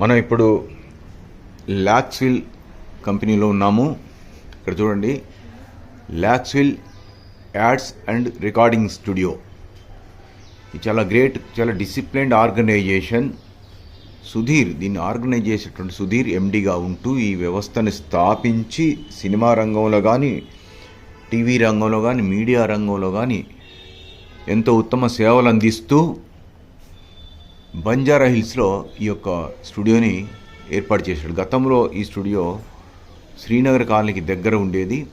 మనం ఇప్పుడు ల్యాక్స్విల్ కంపెనీలో ఉన్నాము. ఇక్కడ చూడండి. ల్యాక్స్విల్ యాడ్స్ అండ్ రికార్డింగ్ స్టూడియో. ఇది చాలా గ్రేట్ చాలా డిసిప్లైన్డ్ ఆర్గనైజేషన్. సుధీర్ దీన్ని ఆర్గనైజ్ చేసేటువంటి సుధీర్ ఎండిగా ఉంటూ ఈ వ్యవస్థని స్థాపించి సినిమా రంగంలో కానీ టీవీ రంగంలో కానీ మీడియా రంగంలో కానీ ఎంతో ఉత్తమ సేవలు అందిస్తూ బంజారా హిల్స్లో ఈ యొక్క స్టూడియోని ఏర్పాటు చేశాడు. గతంలో ఈ స్టూడియో శ్రీనగర్ కాలనీకి దగ్గర ఉండేది.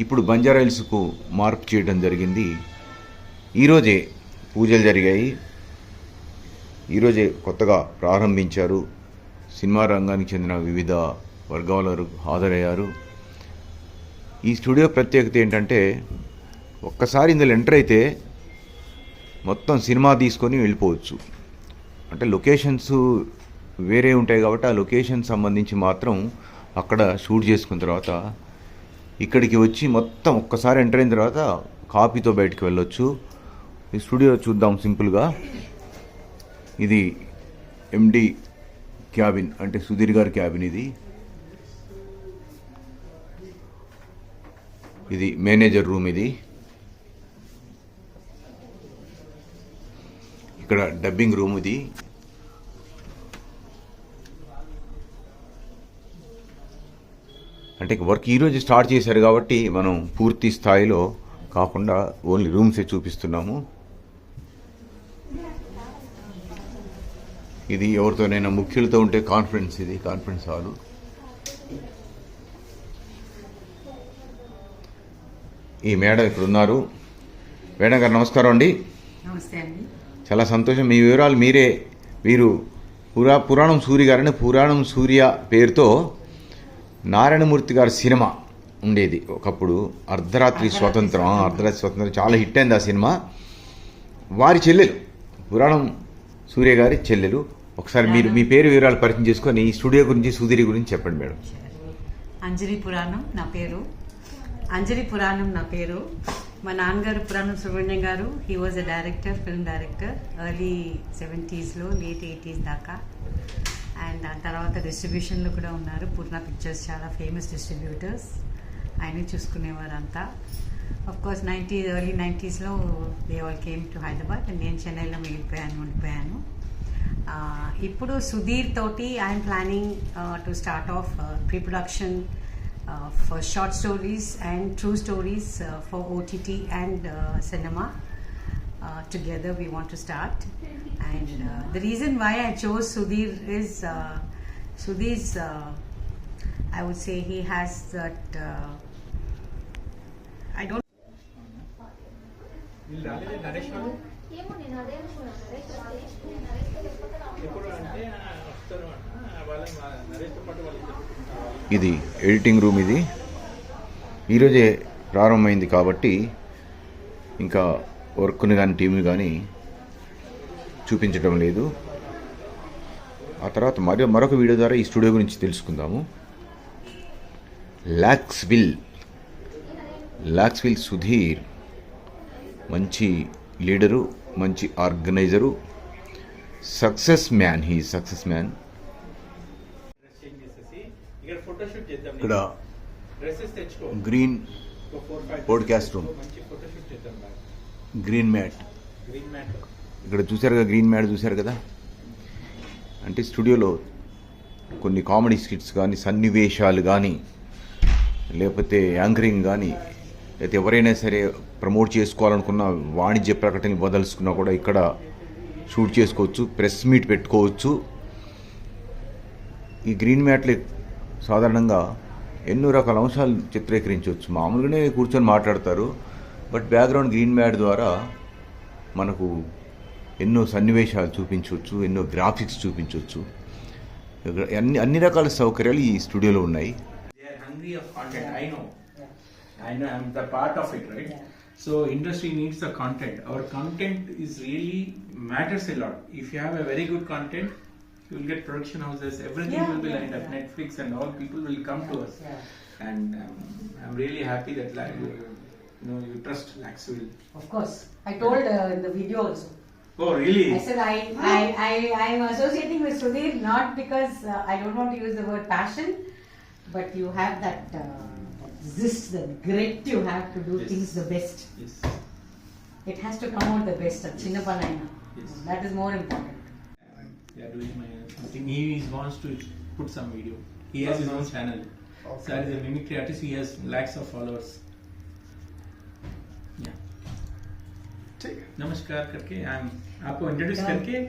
ఇప్పుడు బంజారా హిల్స్కు మార్పు చేయడం జరిగింది. ఈరోజే పూజలు జరిగాయి. ఈరోజే కొత్తగా ప్రారంభించారు. సినిమా రంగానికి చెందిన వివిధ వర్గాల వారు హాజరయ్యారు. ఈ స్టూడియో ప్రత్యేకత ఏంటంటే ఒక్కసారి ఇందులో ఎంటర్ అయితే మొత్తం సినిమా తీసుకొని వెళ్ళిపోవచ్చు. అంటే లొకేషన్స్ వేరే ఉంటాయి కాబట్టి ఆ లొకేషన్ సంబంధించి మాత్రం అక్కడ షూట్ చేసుకున్న తర్వాత ఇక్కడికి వచ్చి మొత్తం ఒక్కసారి ఎంటర్ అయిన తర్వాత కాపీతో బయటికి వెళ్ళొచ్చు. ఈ స్టూడియో చూద్దాం సింపుల్గా. ఇది ఎండి క్యాబిన్ అంటే సుధీర్ గారి క్యాబిన్ ఇది. ఇది మేనేజర్ రూమ్ ఇది. ఇక్కడ డబ్బింగ్ రూమ్ ఇది. అంటే వర్క్ ఈరోజు స్టార్ట్ చేశారు కాబట్టి మనం పూర్తి స్థాయిలో కాకుండా ఓన్లీ రూమ్సే చూపిస్తున్నాము. ఇది ఎవరితోనైనా ముఖ్యులతో ఉంటే కాన్ఫరెన్స్ ఇది కాన్ఫరెన్స్ హాలు. ఈ మేడం ఇక్కడ ఉన్నారు మేడం గారు నమస్కారం అండి. నమస్తే అండి. చాలా సంతోషం. మీ వివరాలు మీరే. వీరు పురా పురాణం సూర్య గారని పురాణం సూర్య పేరుతో నారాయణమూర్తి గారి సినిమా ఉండేది. ఒకప్పుడు అర్ధరాత్రి స్వతంత్రం అర్ధరాత్రి స్వతంత్రం చాలా హిట్ అయింది ఆ సినిమా. వారి చెల్లెలు పురాణం సూర్య గారి చెల్లెలు. ఒకసారి మీరు మీ పేరు వివరాలు పరిచయం చేసుకొని ఈ స్టూడియో గురించి సుధీరి గురించి చెప్పండి మేడం. అంజలి పురాణం నా పేరు. అంజలి పురాణం నా పేరు. మా నాన్నగారు పురాణం సుబ్రహ్మణ్యం గారు he was a director film director early సెవెంటీస్లో late eighties దాకా. అండ్ దాని తర్వాత డిస్ట్రిబ్యూషన్లో కూడా ఉన్నారు. పూర్ణ పిక్చర్స్ చాలా ఫేమస్ డిస్ట్రిబ్యూటర్స్ ఆయన చూసుకునేవారు అంతా of course ninety early నైంటీస్లో they all came to Hyderabad and నేను చెన్నైలో మిగిలిపోయాను ఉండిపోయాను. ఇప్పుడు సుధీర్ తోటి I'm planning to start off pre production Uh, for short stories and true stories uh, for OTT and uh, cinema. Uh, together we want to start. And uh, the reason why I chose Sudhir is uh, Sudhir's, I would say he has that, I don't ఇది editing room ఇది. ఈరోజే ప్రారంభమైంది కాబట్టి ఇంకా వర్క్ని కానీ టీంని కానీ చూపించడం లేదు. ఆ తర్వాత మరి మరొక వీడియో ద్వారా ఈ స్టూడియో గురించి తెలుసుకుందాము. లాక్స్విల్. లాక్స్విల్ సుధీర్. మంచి లీడరు మంచి organiser. Success man he success man. ఇక్కడ గ్రీన్ చేద్దాం బాగా గ్రీన్ మ్యాట్ ఇక్కడ చూశారు కదా గ్రీన్ మ్యాట్ చూశారు కదా? అంటే స్టూడియోలో కొన్ని కామెడీ స్కిట్స్ కానీ సన్నివేశాలు కానీ లేకపోతే యాంకరింగ్ కానీ లేకపోతే ఎవరైనా సరే ప్రమోట్ చేసుకోవాలనుకున్న వాణిజ్య ప్రకటన ఇవ్వదలుచుకున్నా కూడా ఇక్కడ షూట్ చేసుకోవచ్చు ప్రెస్ మీట్ పెట్టుకోవచ్చు. ఈ గ్రీన్ మ్యాట్లు సాధారణంగా ఎన్నో రకాల అంశాలు చిత్రీకరించవచ్చు. మామూలుగానే కూర్చొని మాట్లాడతారు. బట్ బ్యాక్గ్రౌండ్ గ్రీన్ మ్యాట్ ద్వారా మనకు ఎన్నో సన్నివేశాలు చూపించవచ్చు ఎన్నో గ్రాఫిక్స్ చూపించవచ్చు. అన్ని అన్ని రకాల సౌకర్యాలు ఈ స్టూడియోలో ఉన్నాయి. I know I know the part of it right so industry needs the content our content is really matters a lot if you have a very good content you will get production houses everything Yeah, will be yeah, lined up yeah. netflix and all people will come to us and um, i'm really happy that like, you know you trust laxville Of course. I told uh, in the video also. Oh, really? I said I, I, I, I am associating with Sudhir not because uh, I don't want to use the word passion, but you have that, uh, that zest, the grit you have to do Yes. things the best. Yes. It has to come out the best. at Chinnapanaina. Yes. That is more important. They are doing my something. He is wants to put some video. He has his own channel. Okay. So as a mimicry artist. He has lakhs of followers. Yeah. ठीक है नमस्कार करके I am आपको introduce करके